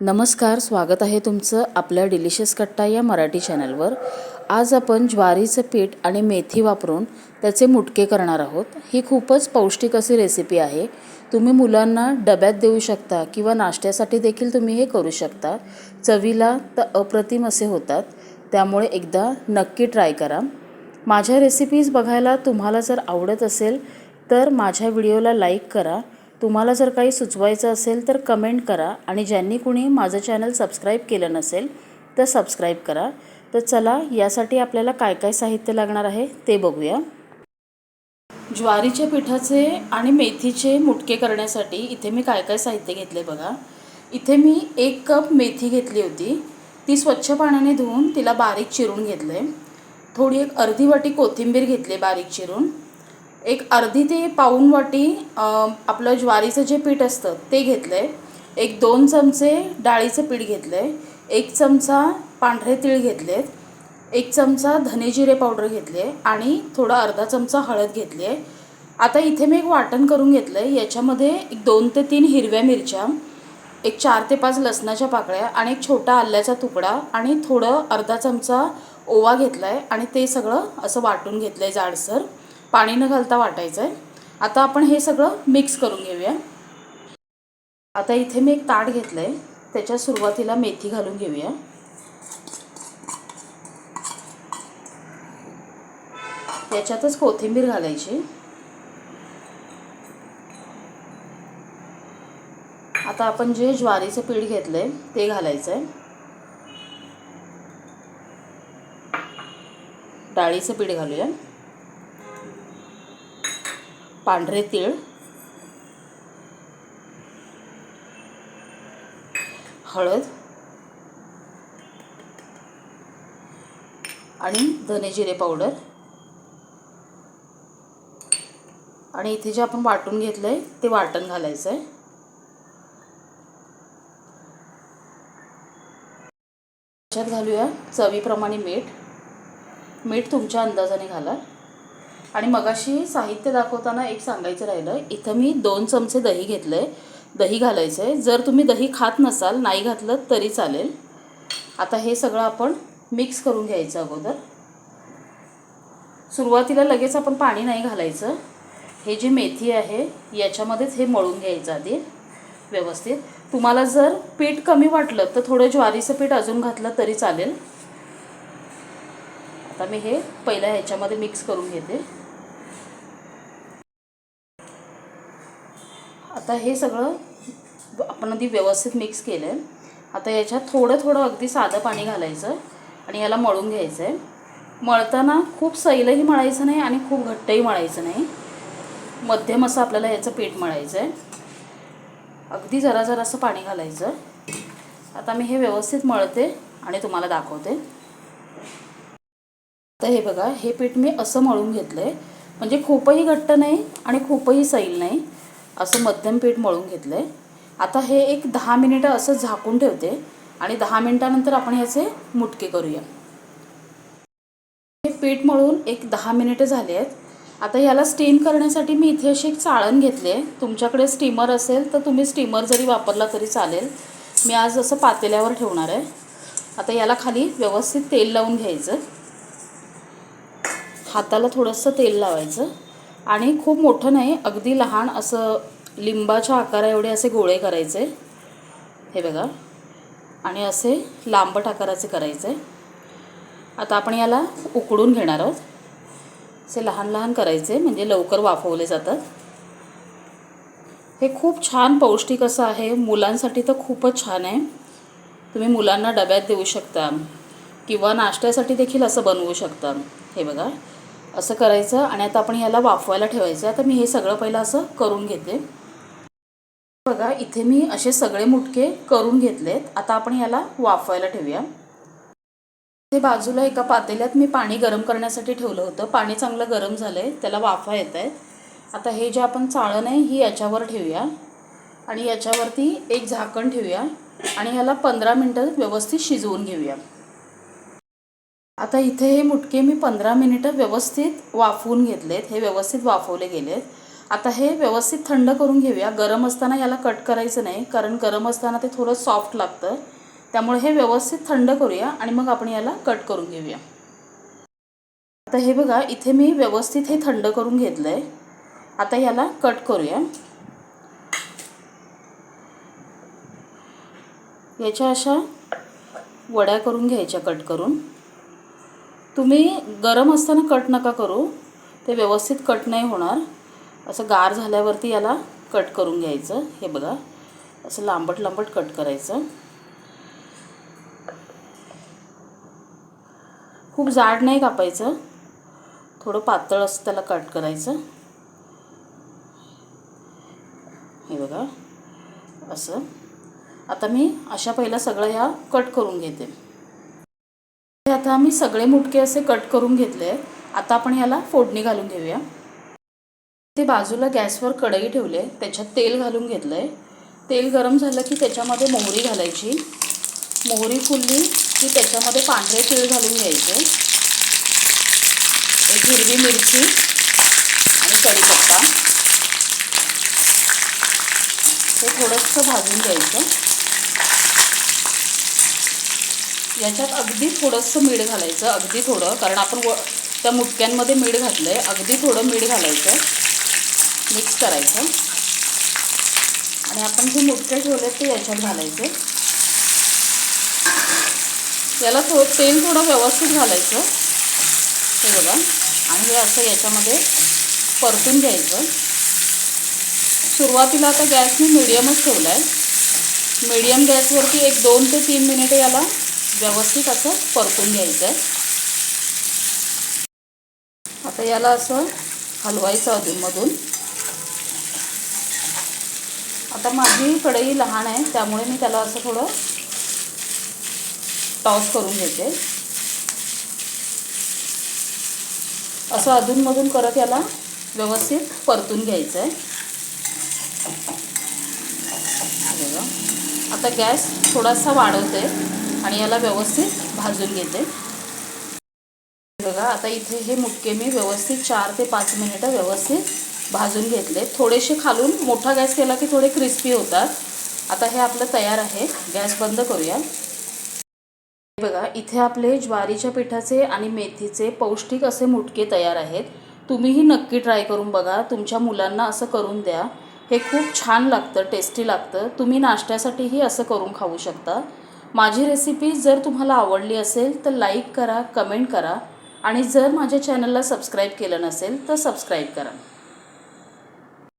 नमस्कार स्वागत आहे तुमचं आपल्या डिलिशियस कट्टा या मराठी चॅनलवर आज आपण ज्वारीचं पीठ आणि मेथी वापरून त्याचे मुटके करणार आहोत. ही खूपच पौष्टिक अशी रेसिपी आहे. तुम्ही मुलांना डब्यात देऊ शकता किंवा नाश्त्यासाठी देखील तुम्ही हे करू शकता. चवीला तर अप्रतिम असे होतात. त्यामुळे एकदा नक्की ट्राय करा. माझ्या रेसिपीज बघायला तुम्हाला जर आवडत असेल तर माझ्या व्हिडिओला लाईक करा. तुम्हाला जर काही सुचवायचं असेल तर कमेंट करा आणि ज्यांनी कुणी माझं चॅनल सबस्क्राईब केलं नसेल तर सबस्क्राईब करा. तर चला यासाठी आपल्याला काय काय साहित्य लागणार आहे ते बघूया. ज्वारीच्या पिठाचे आणि मेथीचे मुटके करण्यासाठी इथे मी काय काय साहित्य घेतले बघा. इथे मी एक कप मेथी घेतली होती. ती स्वच्छ पाण्याने धुवून तिला बारीक चिरून घेतलं. आहे थोडी एक अर्धी वाटी कोथिंबीर घेतली बारीक चिरून. एक अर्धी ते पाऊण वाटी आपलं ज्वारीचं जे पीठ असतं ते घेतलं आहे एक दोन चमचे डाळीचं पीठ घेतलं आहे एक चमचा पांढरे तीळ घेतलेत. एक चमचा धने जिरे पावडर घेतले आणि थोडा अर्धा चमचा हळद घेतली आहे आता इथे मी एक वाटण करून घेतलं आहे याच्यामध्ये एक दोन ते तीन हिरव्या मिरच्या एक चार ते पाच लसणाच्या पाकळ्या आणि एक छोटा आल्याचा तुकडा आणि थोडं अर्धा चमचा ओवा घेतला आहे आणि ते सगळं असं वाटून घेतलं आहे जाडसर. पाणी न घालता वाटायचं आहे आता आपण हे सगळं मिक्स करून घेऊया. आता इथे मी एक ताट घेतलं आहे त्याच्या सुरुवातीला मेथी घालून घेऊया. त्याच्यातच कोथिंबीर घालायची. आता आपण जे ज्वारीचं पीठ घेतलं आहे ते घालायचं आहे डाळीचं पीठ घालूया. पांढरे तीळ. हळद. आणि धने जिरे पावडर. आणि इथे जे आपण वाटून घेतलं आहे ते वाटण घालायचं आहे त्याच्यात घालूया चवीप्रमाणे मीठ. मीठ तुमच्या अंदाजाने घाला. आणि मगाशी साहित्य दाखवताना एक सांगायचं राहिलं इथं मी दोन चमचे दही घेतलं आहे दही घालायचं आहे जर तुम्ही दही खात नसाल नाही घातलं तरी चालेल. आता हे सगळं आपण मिक्स करून घ्यायचं अगोदर. सुरुवातीला लगेच आपण पाणी नाही घालायचं. हे जी मेथी आहे याच्यामध्येच हे मळून घ्यायचं आधी व्यवस्थित. तुम्हाला जर पीठ कमी वाटलं तर थोडं ज्वारीचं पीठ अजून घातलं तरी चालेल. आता मी हे पहिल्या ह्याच्यामध्ये मिक्स करून घेते. आता हे सगळं आपण आधी व्यवस्थित मिक्स केलं आहे आता याच्यात थोडं थोडं अगदी साधं पाणी घालायचं आणि याला मळून घ्यायचं आहे मळताना खूप सैलही मळायचं नाही आणि खूप घट्टही मळायचं नाही. मध्यम असं आपल्याला याचं पीठ मळायचं आहे अगदी जरा जरासं पाणी घालायचं. आता मी हे व्यवस्थित मळते आणि तुम्हाला दाखवते. आता हे बघा हे पीठ मी असं मळून घेतलं आहे म्हणजे खूपही घट्ट नाही आणि खूपही सैल नाही. असं मध्यम पीठ मळून घेतलं आहे आता हे एक दहा मिनिटं असं झाकून ठेवते आणि दहा मिनिटानंतर आपण ह्याचे मुटके करूया. हे पीठ मळून एक दहा मिनिटं झाले आहेत. आता याला स्टीम करण्यासाठी मी इथे अशी एक चाळण घेतली आहे. तुमच्याकडे स्टीमर असेल तर तुम्ही स्टीमर जरी वापरला तरी चालेल. मी आज असं पातेल्यावर ठेवणार आहे. आता याला खाली व्यवस्थित तेल लावून घ्यायचं. हाताला थोडंसं तेल लावायचं. आणि खूप मोठं नाही अगदी लहान असं लिंबाच्या आकारा एवढे असे गोळे करायचे. हे बघा. आणि असे लांबट आकाराचे करायचे. आता आपण याला उकडून घेणार आहोत. असे लहान लहान करायचे म्हणजे लवकर वाफवले जातात. हे खूप छान पौष्टिक असं आहे. मुलांसाठी तर खूपच छान आहे. तुम्ही मुलांना डब्यात देऊ शकता. किंवा नाश्त्यासाठी देखील असं बनवू शकता. हे बघा. असं करायचं आणि आता आपण याला वाफवायला ठेवायचं. आता मी हे सगळं पहिलं असं करून घेते. बघा इथे मी असे सगळे मुटके करून घेतलेत. आता आपण याला वाफवायला ठेवूया. ते बाजूला एका पातेल्यात मी पाणी गरम करण्यासाठी ठेवलं होतं. पाणी चांगलं गरम झालं आहे त्याला वाफा येत आहेत आता हे जे आपण चाळण आहे ही याच्यावर ठेवूया. आणि याच्यावरती एक झाकण ठेवूया. आणि ह्याला पंधरा मिनटं व्यवस्थित शिजवून घेऊया. आता इथे हे मुटके मी पंधरा मिनिटं व्यवस्थित वाफवून घेतलेत. हे व्यवस्थित वाफवले गेलेत. आता हे व्यवस्थित थंड करून घेऊया. गरम असताना याला कट करायचं नाही कारण गरम असताना ते थोडं सॉफ्ट लागतं. त्यामुळे हे व्यवस्थित थंड करूया आणि मग आपण याला कट करून घेऊया. आता हे बघा इथे मी व्यवस्थित हे थंड करून घेतलं आहे आता याला कट करूया. याच्या अशा वड्या करून घ्यायच्या कट करून. तुम्ही गरम असताना कट नका करू. ते व्यवस्थित कट नाही होणार. असं गार झाल्यावरती याला कट करून घ्यायचं. हे बघा. असं लांबट लांबट कट करायचं. खूप जाड नाही कापायचं. थोडं पातळ असं त्याला कट करायचं. हे बघा. असं. आता मी अशा पहिला सगळं ह्या कट करून घेते. आता मी सगळे मुटके असे कट करून घेतले. आता आपण याला फोडणी घालून घेऊया. ते बाजूला गॅसवर कढई ठेवले. त्याच्यात तेल घालून घेतलं आहे तेल गरम झालं की त्याच्यामध्ये मोहरी घालायची. मोहरी फुलली की त्याच्यामध्ये पांढरे तीळ घालून घ्यायचे. एक हिरवी मिरची आणि कढीपत्ता. हे थोडंसं भाजून घ्यायचं. याच्यात अगदी थोडंसं मीठ घालायचं अगदी थोडं. कारण आपण व त्या मुटक्यांमध्ये मीठ घातलं आहे अगदी थोडं मीठ घालायचं. मिक्स करायचं. आणि आपण जे मुटके ठेवले ते याच्यात घालायचे. याला थो तेल थोडं व्यवस्थित घालायचं. हे बघा. आणि हे असं याच्यामध्ये परतून घ्यायचं. सुरुवातीला आता गॅस मी मिडियमच ठेवला आहे मीडियम गॅसवरती एक दोन ते तीन मिनिटे याला व्यवस्थित असं परतून घ्यायचं आहे आता याला असं हलवायचं अधूनमधून. आता माझी कढई लहान आहे त्यामुळे मी त्याला असं थोडं टॉस करून घेते. असं अधूनमधून करत याला व्यवस्थित परतून घ्यायचं आहे आता गॅस थोडासा वाढवते. आणि याला व्यवस्थित भाजून घेते. बघा आता इथे हे मुटके मी व्यवस्थित चार ते पाच मिनिटं व्यवस्थित भाजून घेतले. थोडेसे खालून मोठा गॅस केला की थोडे क्रिस्पी होतात. आता हे आपलं तयार आहे. गॅस बंद करूया. बघा इथे आपले ज्वारीच्या पिठाचे आणि मेथीचे पौष्टिक असे मुटके तयार आहेत. तुम्हीही नक्की ट्राय करून बघा. तुमच्या मुलांना असं करून द्या. हे खूप छान लागतं टेस्टी लागतं. तुम्ही नाश्त्यासाठीही असं करून खाऊ शकता. माझी रेसिपी जर तुम्हाला आवडली असेल तर लाईक करा कमेंट करा. आणि जर माझ्या चॅनलला सबस्क्राईब केलं नसेल तर सबस्क्राईब करा.